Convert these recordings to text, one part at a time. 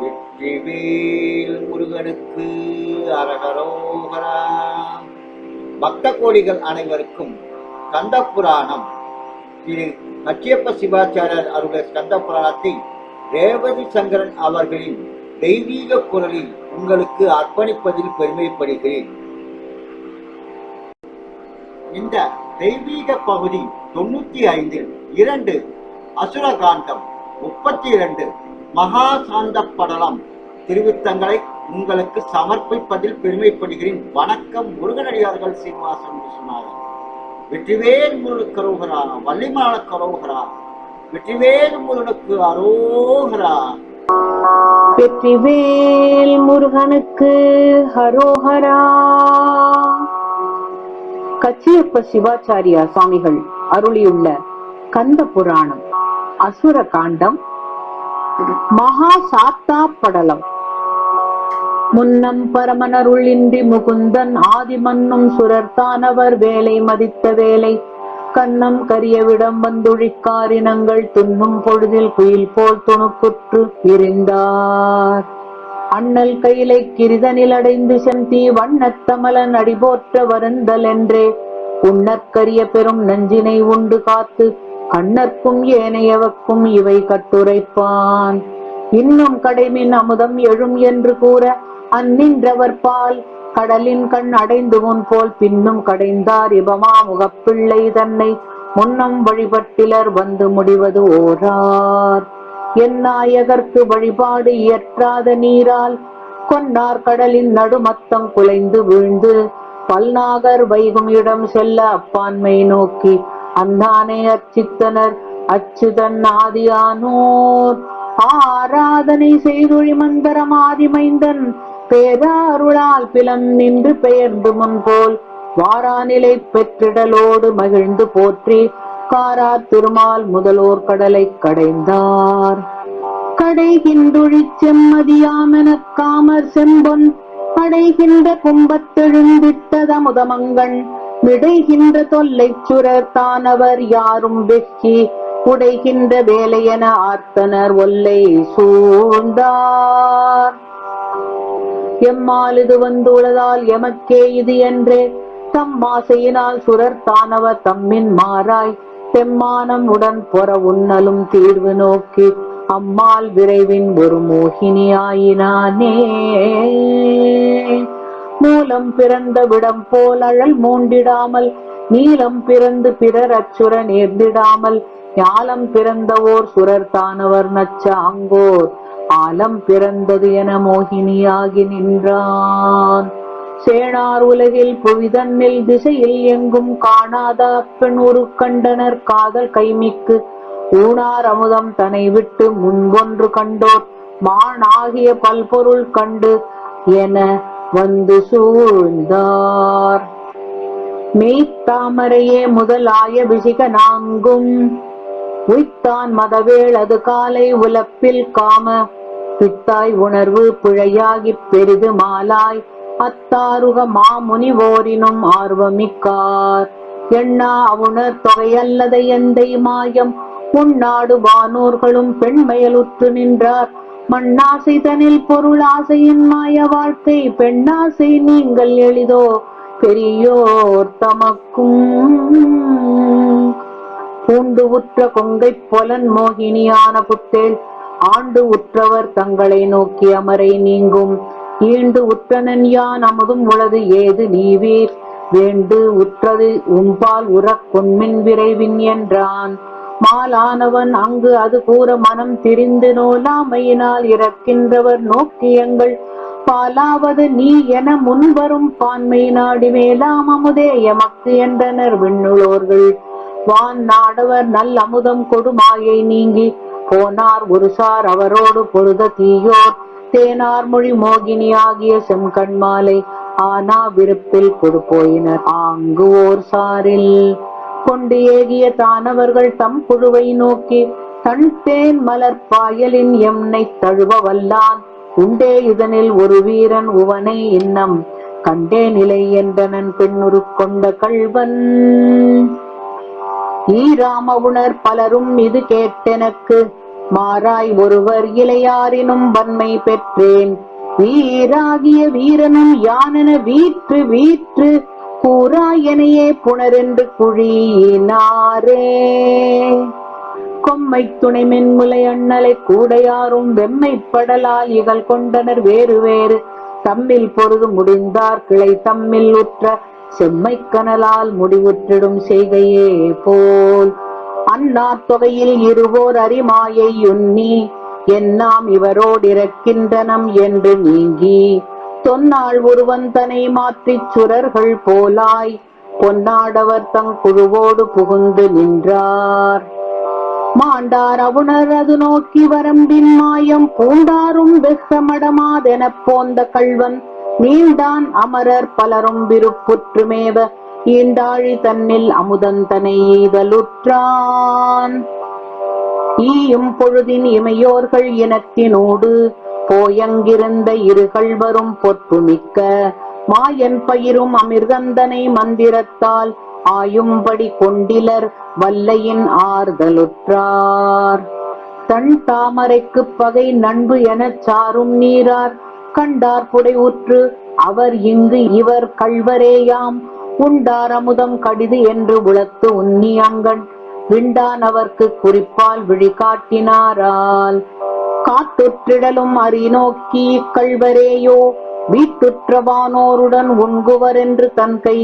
வெற்றிவேல் முருகனுக்கு அரகரோகரா. பக்த கோடிகள் அனைவருக்கும் கந்த புராணம் திரு கச்சியப்ப சிவாச்சாரியர் அருடைய ஸ்கந்த புராணத்தை ரேவதி சங்கரன் அவர்களின் தெய்வீக குரலில் உங்களுக்கு அர்ப்பணிப்பதில் பெருமைப்படுகிறேன். இந்த தெய்வீக பகுதி தொண்ணூத்தி ஐந்தில் இரண்டு அசுரகாண்டம் முப்பத்தி இரண்டு மகா சாந்த படலம் திருவித்தங்களை உங்களுக்கு சமர்ப்பிப்பதில் பெருமைப்படுகிறேன். வணக்கம் முருகனடியார்கள் சீனிவாசன் விஸ்வநாதன். வெற்றிவேல் முருகனுக்கு அரோகரா வள்ளிமால கரோகரா வெற்றிவேல் முருகனுக்கு அரோகரா. வெற்றிவேல் முருகனுக்கு ஹரோஹரா கச்சியப்ப சிவாச்சாரியா சுவாமிகள் அருளியுள்ள கந்த புராணம் அசுர காண்டம் மகா சாத்தா படலம் முன்னம் பரமனருளின்றி முகுந்தன் ஆதிமன்னும் சுரர்த்தானவர் வேலை மதித்த வேலை. கண்ணம் கரியவிடம் வந்துழிக்காரினங்கள் துன்னும் பொழுதில் குயில் போல் துணுக்குற்று இருந்தார் அண்ணல் கையிலை கிரிதனில் அடைந்து செந்தி வண்ணத்தமலன் அடிபோற்ற வருந்தல் என்றே. உன்னற்கரிய பெரும் நஞ்சினை உண்டு காத்து கண்ணர்க்கும் ஏனையவக்கும் இவை கட்டுரைப்பான். இன்னும் கடைமின் அமுதம் எழும் என்று கூற அந்நின்றவர் பால் கடலின் கண் அடைந்து முன் போல் பின்னும் கடைந்தார் இபமா முகப்பிள்ளை தன்னை. முன்னம் வழிபட்டிலர் வந்து முடிவது ஓரார். என் நாயகர்க்கு வழிபாடு இயற்றாத நீரால் கொன்னார் கடலின் நடுமத்தம் குலைந்து வீழ்ந்து. பல்நாகர் வைகும் இடம் செல்ல அப்பான்மை நோக்கி அந்தானே அர்ச்சித்தனர் அச்சுதன் ஆதியானோர். ஆராதனை செய்தொழி மந்தரம் ஆதிமைந்தன் பேராருளால் பிலம் நின்று பெயர்ந்து முன் போல் வாராநிலை பெற்றிடலோடு மகிழ்ந்து போற்றி காரா திருமால் முதலோர் கடலை கடைந்தார். கடைகின்றொழி செம்மதியாமெனக் காமர் செம்பொன் அடைகின்ற கும்பத்தெழுந்திட்டதமுதமங்கண் விடைகின்ற தொல்லை சுரர் தானவர் யாரும் வெற்றி உடைகின்ற வேலையென ஆர்த்தனர் ஒல்லை சூழ்ந்தார். எம்மால் இது வந்துள்ளதால் எமக்கே இது என்றே தம் ஆசையினால் சுரர் தம்மின் மாறாய் தெம்மானம் உடன் பொற உண்ணலும் தீர்வு நோக்கி அம்மாள் விரைவின் ஒரு மோகினியாயினானே. மூலம் பிறந்த விடம் போல் அழல் மூண்டிடாமல் நீலம் பிறந்து பிறர் அச்சுர நேர்ந்திடாமல் ஞாலம் பிறந்தவோர் சுரர் தானவர் நச்ச அங்கோர் ஆலம் பிறந்தது என மோகினியாகி நின்றான். சேனார் உலகில் புவிதன்னில் திசையில் எங்கும் காணாத பெண் ஒரு கண்டனர் காதல் கைமிக்கு ஊனார் அமுதம் தனை விட்டு முன்பொன்று கண்டோர் மானாகிய பல்பொருள் கண்டு என வந்து சூழ்ந்தார். மெய்த்தாமரையே முதலாய விசிக நான்கும். உய்த்தான் மதவேள் அது காலை உலப்பில் காம. பித்தாய் உணர்வு பிழையாகிப் பெரிது மாலாய். அத்தாருக மாமுனிவோரினும் ஆர்வமிக்கார். எண்ணா அவுணர் தொகையல்லதை எந்தை மாயம். உன்னாடு வானோர்களும் பெண்மயலுற்று நின்றார். மண்ணாசை தனில் பொருளாசையின் மாய வாழ்க்கை பெண்ணாசை நீங்கள் எளிதோ? பெரியோர் தமக்கும் பூண்டு உற்ற கொங்கை பொலன் மோகினியான புத்தேல் ஆண்டு உற்றவர் தங்களை நோக்கி அமரை நீங்கும். ஈண்டு உற்றனன் யான் அமுதும் உளது ஏது நீவீர்? வேண்டு உற்றது உம்பால் உறக்கொன்மின் விரைவின் என்றான். மாலானவன் அங்கு அது கூற மனம் திரிந்து நோலாமையினால் இறக்கின்றவர் நோக்கியங்கள் பாலாவது நீ என முன்வரும் பான்மை நாடி மேலாம் அமுதே எமக்கு என்றனர் விண்ணுளோர்கள். வான் நாடவர் நல் அமுதம் கொடுமாயை நீங்கி. போனார் ஒரு சார் அவரோடு பொருத தீயோர். தேனார் மொழி மோகினி ஆகிய செம்கண்மாலை. ஆனா விருப்பில் கொடுப்போயினர். ஆங்கு ஓர் சாரில். கொண்டு ஏகிய தானவர்கள் தம் குழுவை நோக்கி தன் தேன் மலர் பாயலின் எம்னை தழுவ வல்லான் உண்டே இதனில் ஒரு வீரன் உவனை இன்னம். கண்டே நிலை என்றனன் பெண்ணுரு கொண்ட கள்வன். ஈராம உணர் பலரும் இது கேட்டெனக்கு மாறாய் ஒருவர் இளையாரினும் வன்மை பெற்றேன். வீராகிய வீரனும் யானென வீற்று வீற்று கூறாயனையே புணரென்று குழியினாரே. கொம்மை துணை மென்முலை அண்ணலை கூடையாரும் வெம்மைப்படலால் இகழ் கொண்டனர் வேறு வேறு. தம்மில் பொருது முடிந்தார் கிளை தம்மில் உற்ற செம்மை கனலால் முடிவுற்றிடும் செய்கையே போல். அண்ணா தொகையில் இருவோர் அரிமாயை உன்னி என்னாம் இவரோடிருக்கின்றனம் என்று நீங்கி தொன்னாள் ஒருவன் தனை மாற்றிச் சுரர்கள் போலாய். பொன்னாடவர் தங் குழுவோடு புகுந்து நின்றார். மாண்டார் அவுணர் அது நோக்கி வரம்பின் மாயம் பூண்டாரும் வெசமடமாதெனப் போந்த கள்வன். மீண்டான் அமரர் பலரும் விருப்புற்றுமேவ ஈண்டாழி தன்னில் அமுதந்தனை ஈதலுற்றான் ஈயும் பொழுதின் இமையோர்கள் இனத்தினோடு போயங்கிருந்த இருகள் வரும் பொற்புமிக்க. மாயன் பயிரும் அமிர்தந்தனை மந்திரத்தால் ஆயும்படி கொண்டிலர் வல்லையின் ஆறுதலுற்றார். தன் தாமரைக்கு பகை நண்பு எனச் சாரும் நீரார். கண்டார் புடை உற்று அவர் இங்கு இவர் கள்வரேயாம். உண்டார் அமுதம் கடிது என்று உளத்து உன்னியங்கண் விண்டான் அவர்க்கு குறிப்பால் விழிகாட்டினாரால். காட்டுற்றிடலும் அறி நோக்கி கள்வரேயோ வீட்டுற்றவானோருடன் உண்குவர் என்று தன் கை.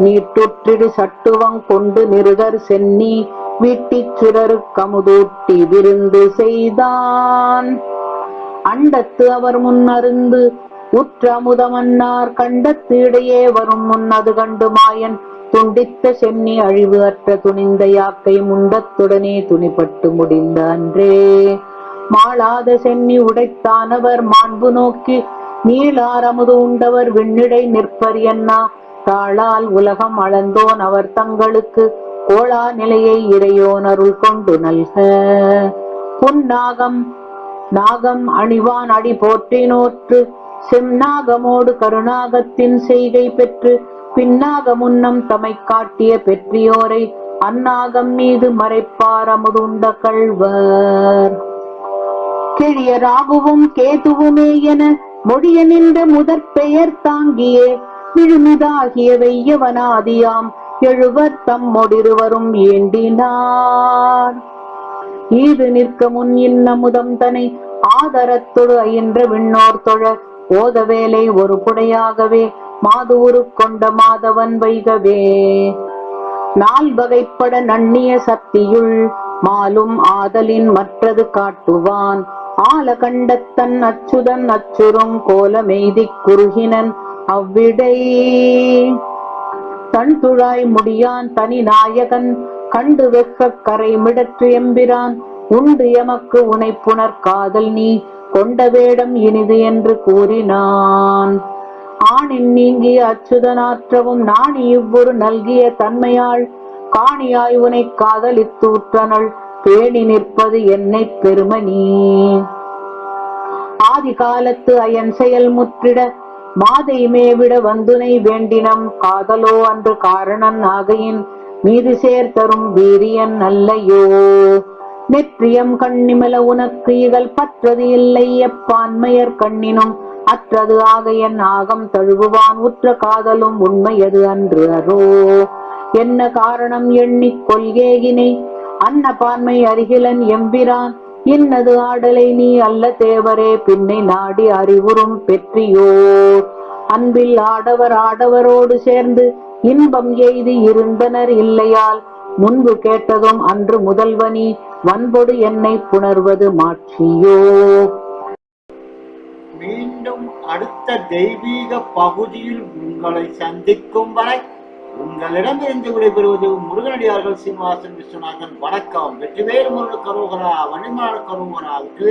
நீட்டுற்றிடு சட்டுவங் கொண்டு நிருதர் சென்னி வீட்டிச் சுடரு கமுதூட்டி விருந்து செய்தான். அண்டத்து அவர் முன்னருந்து உற்ற அமுதமன்னார் கண்டத்து இடையே வரும் முன்னது கண்டு மாயன் துண்டித்த சென்னி அழிவு அற்ற துணிந்த யாக்கை முண்டத்துடனே துணிப்பட்டு முடிந்த அன்றே. மாளாத சென்னி உடைத்தானவர் மாண்பு நோக்கி நீளாரமுது உண்டவர் விண்ணிடை நிற்பர் என்னா? தாளால் உலகம் அளந்தோன் அவர் தங்களுக்கு கோளா நிலையை இறையோன் அருள் கொண்டு நல்க. புன்னாகம் நாகம் அணிவான் அடி போற்றினோற்று செம்நாகமோடு கருணாகத்தின் செய்கை பெற்று பின்னாக முன்னம் தமை காட்டிய பெற்றியோரை அந்நாகம் மீது மறைப்பார் அமுதுண்ட கள்வர். கிழிய ராகுவும் கேதுவுமே என மொழிய நின்ற முதற் பெயர் தாங்கியே. விழுமிதாகிய வெய்யவனாதியாம் எழுவர் தம்மொடிருவரும் ஏண்டினார். ஈது நிற்க முன் இன்னமுதம் தனை ஆதரத்தொடு அயின்ற விண்ணோர் தொழ ஓத வேலை ஒரு புடையாகவே மாதூரு கொண்ட மாதவன் வைகவே. நால் வகைப்பட நண்ணிய சக்தியுள் மாலும் ஆதலின் மற்றது காட்டுவான். ஆலகண்டத்தன் அச்சுதன் அச்சுறும் கோலமெய்தி குறுகினன் அவ்விடை. தன் துழாய் முடியான் தனி நாயகன் கண்டு வெக்க கரை மிடற்று எம்பிரான். உண்டு எமக்கு உனை புனர் காதல் நீ கொண்ட வேடம் இனிது என்று கூறினான். ஆணின் நீங்கிய அச்சுதனாற்றவும் நாணி இவ்வொரு நல்கிய தன்மையாள் காணியாய் உனை காதலித்தூற்றனள் பேணி நிற்பது என்னை பெருமணி ஆதி காலத்து அயன் செயல் முற்றிட மாதை மேவிட வந்துனை வேண்டினம் காதலோ அன்று காரணன் ஆகையின் மீது சேர்த்தரும் வீரியன் அல்லையோ. நெற்றியம் கண்ணிமல உனக்கு இகழ் பற்றது இல்லை எப்பான்மையர் கண்ணினும் அற்றது ஆகையன் ஆகம் தழுவுவான் உற்ற காதலும் உண்மையது அன்று அரோ என்ன காரணம் எண்ணிக் கொள்கேகினை அன்னபான்மை அருகிலன் எம்பிரான் இன்னது ஆடலை நீ அல்ல தேவரே பின்னை நாடி அறிவுறும் பெற்றியோ அன்பில் ஆடவர் ஆடவரோடு சேர்ந்து இன்பம் எய்து இருந்தனர் இல்லையால் முன்பு கேட்டதும் அன்று முதல்வனி வன்பொடு என்னை புணர்வது மாற்றியோ மீண்டும் அடுத்த தெய்வீக பகுதியில் உங்களை சந்திக்கும் வரை உங்களிடமிருந்து விடைபெறுவது முருகனடியார்கள் சீனிவாசன் விஸ்வநாதன். வணக்கம். வெற்றிவேறு முருகன் கரோகரா வணிமாறு கரோகரா வெற்றிவேறு